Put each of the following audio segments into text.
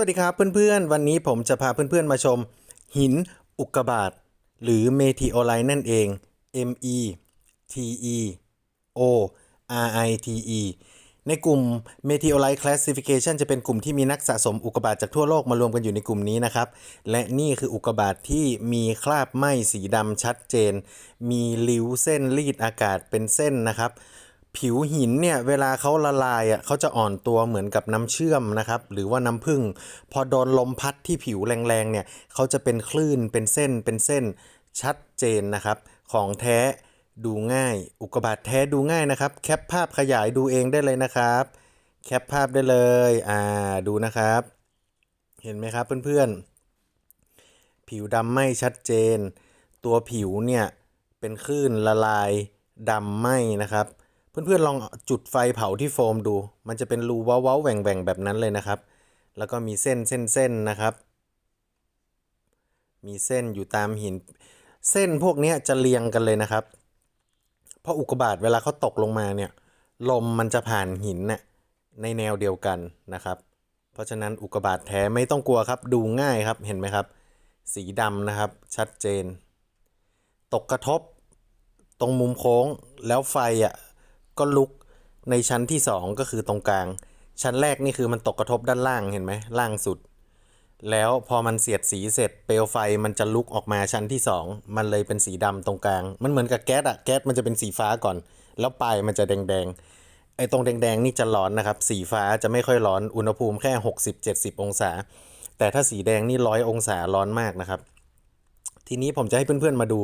วัสดีครับเพื่อนๆ วันนี้ผมจะพาเพื่อนๆมาชม หินอุกกาบาตหรือเมทิโอไลท์นั่นเอง M E T E O R I T E ในกลุ่ม Meteorite Classification จะเป็นกลุ่มที่มีนักสะสมอุกกาบาตจากทั่วโลกมารวมกันอยู่ในกลุ่มนี้นะครับ และนี่คืออุกกาบาตที่มีคราบไหม้สีดำชัดเจน มีริ้วเส้นรีดอากาศเป็นเส้นนะครับ ผิวหินเนี่ยเวลาเขาละลายอะเขาจะอ่อนตัวเหมือนกับน้ำเชื่อมนะครับหรือว่าน้ำผึ้งพอโดนลมพัดที่ผิวแรงๆเนี่ยเขาจะเป็นคลื่นเป็นเส้นเป็นเส้นชัดเจนนะครับ ของแท้ดูง่าย อุกบาตแท้ดูง่ายนะครับ แคปภาพขยายดูเองได้เลยนะครับ แคปภาพได้เลยอ่าดูนะครับ เห็นไหมครับเพื่อนๆ ผิวดำไหม้ชัดเจน ตัวผิวเนี่ยเป็นคลื่นละลายดำไหมนะครับ เพื่อนๆลองจุดไฟเผาที่โฟมดู มันจะเป็นรูเว้าๆแหว่งๆแบบนั้นเลยนะครับ แล้วก็มีเส้นเส้นเส้นนะครับ มีเส้นอยู่ตามหิน เส้นพวกนี้จะเรียงกันเลยนะครับ เพราะอุกกาบาตเวลาเขาตกลงมาเนี่ยลมมันจะผ่านหินน่ะในแนวเดียวกันนะครับ เพราะฉะนั้นอุกกาบาตแท้ไม่ต้องกลัวครับดูง่ายครับเห็นไหมครับ สีดำนะครับชัดเจน ตกกระทบตรงมุมโค้งแล้วไฟอะ ก็ลุกในชั้นที่สองก็คือตรงกลาง ชั้นแรกนี่คือมันตกกระทบด้านล่างเห็นไหมล่างสุด แล้วพอมันเสียดสีเสร็จเปลวไฟมันจะลุกออกมาชั้นที่สองมันเลยเป็นสีดำตรงกลาง มันเหมือนกับแก๊สอะแก๊สมันจะเป็นสีฟ้าก่อน แล้วปลายมันจะแดงๆไอ้ตรงแดงๆนี่จะร้อนนะครับสีฟ้าจะไม่ค่อยร้อนอุณหภูมิแค่ 60-70 องศา แต่ถ้าสีแดงนี่ร้อยองศาร้อนมากนะครับ ทีนี้ผมจะให้เพื่อนๆมาดู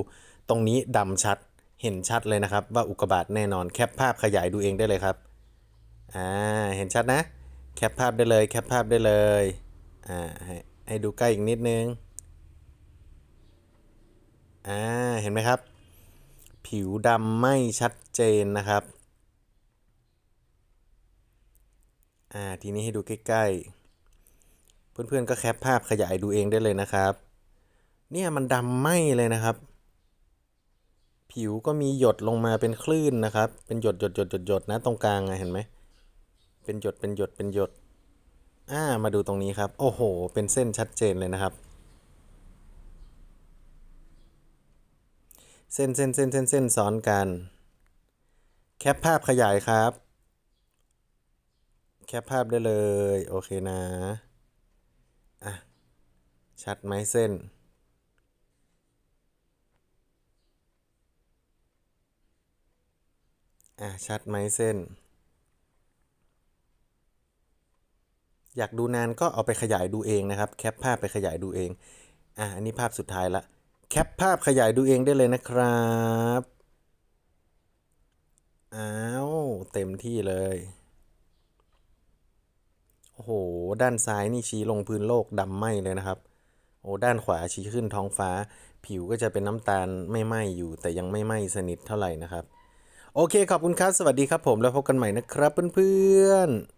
ตรงนี้ดำชัด เห็นชัดเลยนะครับ ว่าอุกกาบาตแน่นอนแคปภาพขยายดูเองได้เลยครับอ่าเห็นชัดนะ แคปภาพได้เลยแคปภาพได้เลยอ่าให้ให้ดูใกล้อีกนิดนึงอ่าเห็นไหมครับ ผิวดำไม่ชัดเจนนะครับอ่าทีนี้ให้ดูใกล้ๆ เพื่อนๆก็แคปภาพขยายดูเองได้เลยนะครับ เนี่ยมันดำไหมเลยนะครับ ผิวก็มีหยดลงมาเป็นคลื่นนะครับ เป็นหยดหยดหยดหยดหยดนะตรงกลางอะเห็นไหม เป็นหยดเป็นหยดเป็นหยด อ่า มาดูตรงนี้ครับ โอ้โห เป็นเส้นชัดเจนเลยนะครับ เส้นเส้นเส้นเส้นเส้นซ้อนกัน แคปภาพขยายครับ แคปภาพได้เลย โอเคนะ อะ ชัดไหมเส้น อะชัดไหมเส้น อยากดูนานก็เอาไปขยายดูเองนะครับ แคปภาพไปขยายดูเอง อะอันนี้ภาพสุดท้ายละ แคปภาพขยายดูเองได้เลยนะครับอ้าวเต็มที่เลย โอ้โห ด้านซ้ายนี่ชี้ลงพื้นโลกดำไหมเลยนะครับ โอ้ด้านขวาชี้ขึ้นท้องฟ้า ผิวก็จะเป็นน้ำตาลไม่ไหมอยู่ แต่ยังไม่ไหมสนิทเท่าไหร่นะครับ โอเคขอบคุณครับ สวัสดีครับผมแล้วพบกันใหม่นะครับเพื่อนๆ